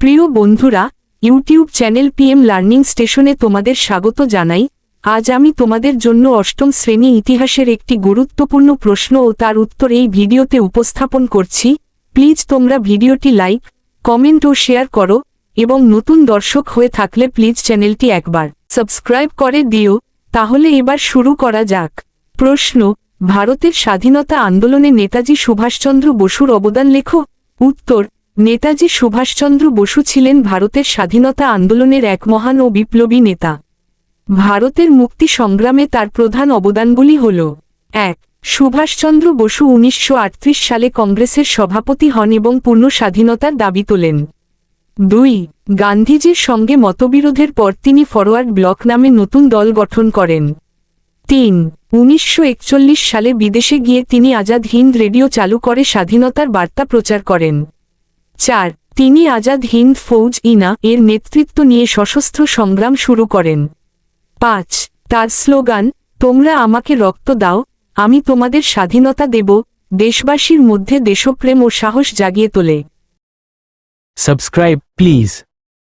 প্রিয় বন্ধুরা, YouTube channel PM learning স্টেশনে তোমাদের স্বাগত জানাই। আজ আমি তোমাদের জন্য অষ্টম শ্রেণি ইতিহাসের একটি গুরুত্বপূর্ণ প্রশ্ন ও তার উত্তর এই ভিডিওতে উপস্থাপন করছি। প্লিজ তোমরা ভিডিওটি লাইক, কমেন্ট ও শেয়ার করো এবং নতুন দর্শক হয়ে থাকলে প্লিজ চ্যানেলটি একবার সাবস্ক্রাইব করে দিও। তাহলে এবার শুরু করা যাক। প্রশ্ন, ভারতের স্বাধীনতা আন্দোলনে নেতাজি সুভাষচন্দ্র বসুর অবদান লেখো? উত্তর নেতাজি সুভাষচন্দ্র বসু ছিলেন ভারতের স্বাধীনতা আন্দোলনের এক মহান ও বিপ্লবী নেতা। ভারতের মুক্তি সংগ্রামে তার প্রধান অবদানগুলি হল, এক, সুভাষচন্দ্র বসু উনিশশো আটত্রিশ সালে কংগ্রেসের সভাপতি হন এবং পূর্ণ স্বাধীনতার দাবি তোলেন। দুই, গান্ধীজির সঙ্গে মতবিরোধের পর তিনি ফরওয়ার্ড ব্লক নামে নতুন দল গঠন করেন। তিন, উনিশশো সালে বিদেশে গিয়ে তিনি আজাদ হিন্দ রেডিও চালু করে স্বাধীনতার বার্তা প্রচার করেন। চার, তিনি আজাদ হিন্দ ফৌজ ইনা এর নেতৃত্ব নিয়ে সশস্ত্র সংগ্রাম শুরু করেন পাঁচ, তার স্লোগান, তোমরা আমাকে রক্ত দাও, আমি তোমাদের স্বাধীনতা দেব, দেশবাসীর মধ্যে দেশপ্রেম ও সাহস জাগিয়ে তোলে সাবস্ক্রাইব please.